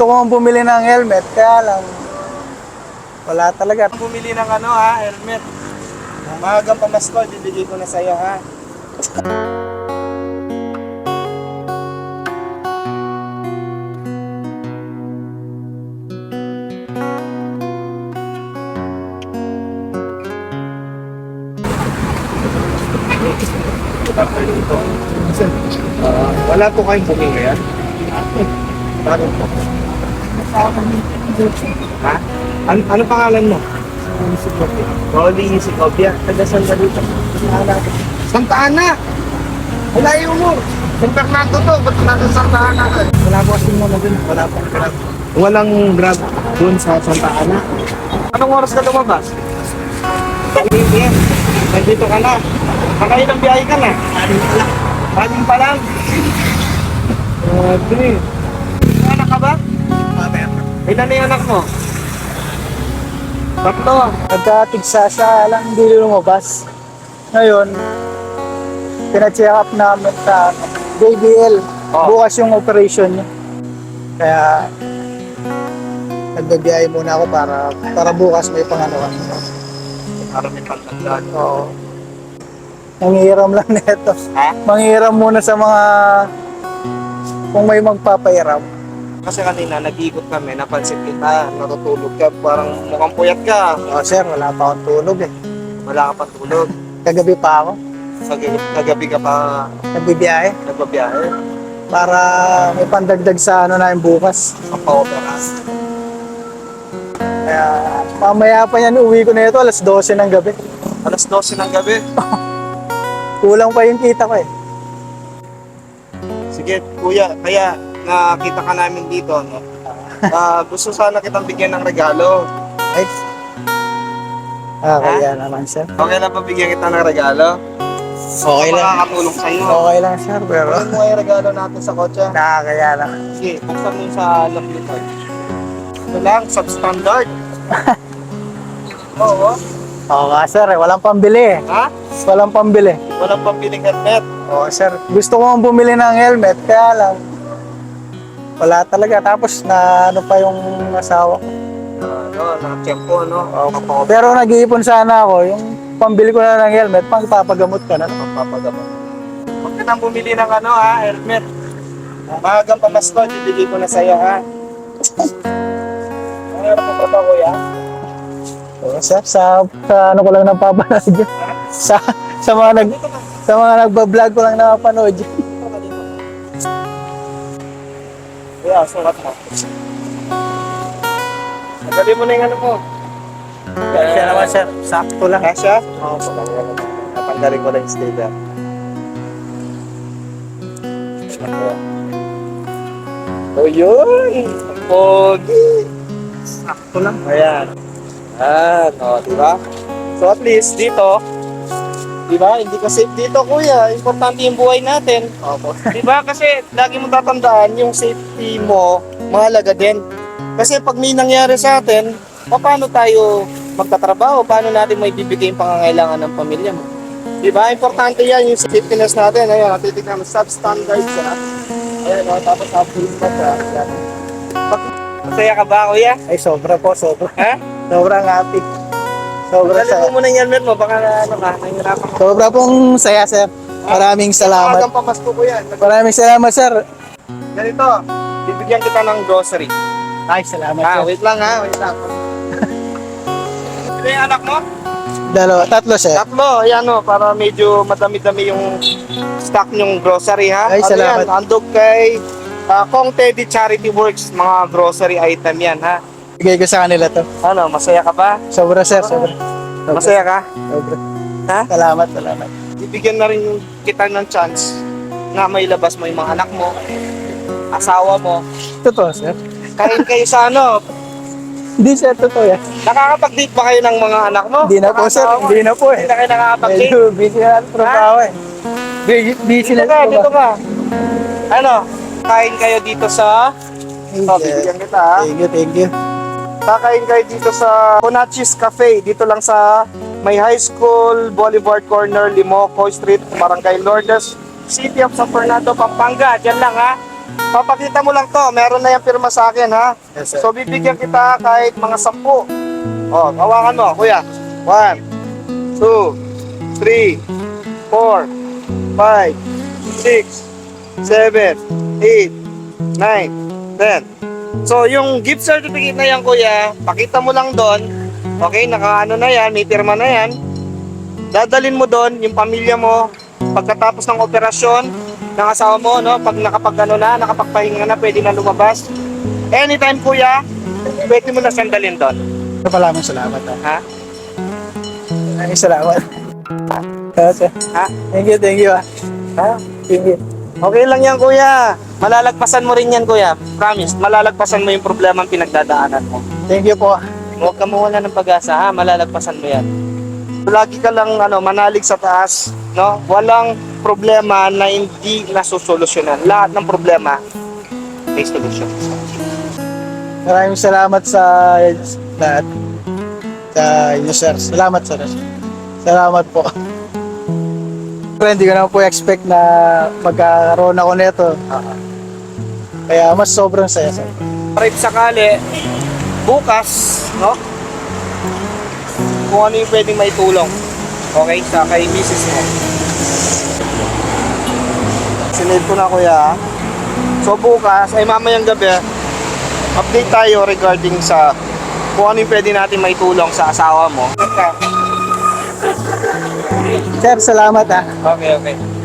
Gusto ko bumili ng helmet, kaya lang, wala talaga. Bumili ng ano ha, helmet. Maagang pamasko, bibigay ko na sa'yo ha. Ah, wala po kayong booking ngayon? Bakit po? Ha? An ano pangalan mo? Rolly Sikobia. Taga saan ka dito? Santa Ana! Malayo mo! San Fernando to, ba't nasa Santa Ana ka? Wala po kasi muna dun. Wala po grab. Walang grab dun sa Santa Ana. Anong oras ka lumabas? Pag-ibig. Nandito ka na. Nakailang biyahe ka na? Anim pa lang. Anim pa lang? Grabe. Ilan na yung anak mo? Tatlo. Nagkatigsasa lang, hindi lumabas. Ngayon, pina-check up namin sa JBL. Oh. Bukas yung operation niya. Kaya, nagbabiyahe muna ako para para bukas may panganoan. Para may pagkandaan. Oo. Nangihiram lang nito. Ha? Muna sa mga kung may magpapahiram. Kasi kanina nag-ikot kami, napansin kita, natutulog ka, parang mukhang puyat ka. Oh, sir, wala pa akong tulog eh. Wala ka pa tulog. Kagabi pa ako, Kagabi, kagabi ka pa nagbibiyahe nagbabiyahe. para may pandagdag sa ano namin bukas. Kapawapera. Kaya mamaya pa yan, uwi ko na ito, alas 12 ng gabi. Alas 12 ng gabi. Kulang pa yung kita ko eh. Sige, kuya, kaya nakita ka namin dito, no? Ah, gusto sana kitang bigyan ng regalo. Ay. Ah, kaya naman sir. Okay lang pa bigyan kita ng regalo? Okay lang. Makakatulong sa'yo. Okay lang sir, pero Ano mo yung regalo natin sa kotse? nakakaya lang. Sige, buksan mo yung sa loob nito. Ito lang, substandard. Oo. Oo nga sir, eh, walang pambili eh. Ha? Walang pambili. Walang pambiling helmet. Oo sir, gusto ko bumili ng helmet, kaya lang wala talaga. Tapos na ano pa yung asawa ko. Ano, nakatiyempo, no? Oo. Pero nag-iipon sana ako, yung pambili ko na ng helmet, pang papagamot ka na. Papagamot. Huwag ka nang bumili ng ano, ha? Helmet. Maagang pamasko, bibigay ko na sa'yo, ha? Ano na pa ba, kuya? Oo sir, sa, sa ano ko lang napapanood yun. Sa, sa mga nag, sa mga nagba-vlog ko lang napapanood yun. Kuya, sukat mo. Nagali mo na yung ano mo. Kaya naman sir, sakto lang. Kasha? Oo, pagkakala ko. Natanggalin ko na yung sticker. O yun! Ang Pogi! Sakto lang. Ayan. Ayan, o, di ba? So at least dito, di ba? Hindi ka safe dito, kuya. Importante yung buhay natin. Opo. Di ba? Kasi lagi mo tatandaan yung safety mo, mahalaga din. Kasi pag may nangyari sa atin, paano tayo magtatrabaho? Paano natin may bibigay yung pangangailangan ng pamilya mo? Di ba? Importante yan yung safetyness natin. Ayan, natitignan mo, substandard siya. Ayan, o, tapos upgrade pa siya. Ayan. Pag- Masaya ka ba, kuya? Ay, sobra po, sobra. Ha? Sobrang happy. Sobra Dali mo muna yung helmet mo, baka na, ano ka, nahihirapan ka. Sobra pong saya, sir. Maraming salamat. Maagang pamasko ko yan. Maraming salamat, sir. Ganito, bibigyan kita ng grocery. Ay, salamat, Ah, sir. wait lang ha, wait lang. Sino yung anak mo? Dalawa, tatlo, sir. Tatlo, ayan o, para medyo madami-dami yung stock yung grocery ha. Ay, ano salamat. yan, handog kay uh, Kong Teddy Charity Works, mga grocery item yan ha. Bigay ko sa kanila to. Ano, masaya ka ba? Sobra, sir. Sobra. Sobra. Masaya ka? Sobra. Ha? Salamat, salamat. Ibigyan na rin kita ng chance na may labas mo yung mga anak mo, asawa mo. Totoo, sir. Kain kayo sa ano, Hindi, sir. Totoo yan. nakakapag-date ba kayo ng mga anak mo? Hindi na po, sir. Hindi na po, eh. Hindi na kayo nakakapag-date? Medyo busy na ang trabaho, eh. Busy, busy Dito na ka, dito ka. Ano, kain kayo dito sa... Oh, bibigyan kita ha. Thank you, thank you. Kakain kayo dito sa Conachis Cafe. Dito lang sa may high school, Boulevard Corner, Limoco Street, Barangay Lourdes, City of San Fernando, Pampanga. Diyan lang ha. papakita mo lang to. Meron na yung pirma sa akin, ha? Yes, sir. So, bibigyan kita kahit mga sampu. O, hawakan mo, kuya. One, two, three, four, five, six, seven, eight, nine, ten. So, yung gift certificate na yan, kuya, pakita mo lang doon. Okay, naka ano na yan, may pirma na yan. Dadalin mo doon yung pamilya mo pagkatapos ng operasyon ng asawa mo, no? Pag nakapag ano na, nakapagpahinga na, pwede na lumabas. Anytime, kuya, pwede mo na sandalin doon. Maraming salamat ha. Ha? Maraming salamat. Ah. Ha? Thank you, thank you ha. Ha? Thank you. Okay lang yan, kuya. Malalagpasan mo rin yan, kuya. Promise, malalagpasan mo yung problema ang pinagdadaanan mo. Thank you po. Huwag ka mawala ng pag-asa, ha? Malalagpasan mo yan. Lagi ka lang ano, manalig sa taas, no? Walang problema na hindi nasusolusyonan. Lahat ng problema may solusyon. Maraming salamat sa lahat. Sa inyo, sir. Salamat, sir. Salamat po. Pero hindi ko naman po expect na magkakaroon ako nito. Kaya mas sobrang saya, sir. Kahit sakali, bukas, no? Kung ano yung pwedeng maitulong. Okay? Sa kay misis mo. Sinave ko na kuya. So bukas, ay mamayang gabi, update tayo regarding sa kung ano yung pwede natin maitulong sa asawa mo. Sir, salamat ha. Okay, okay.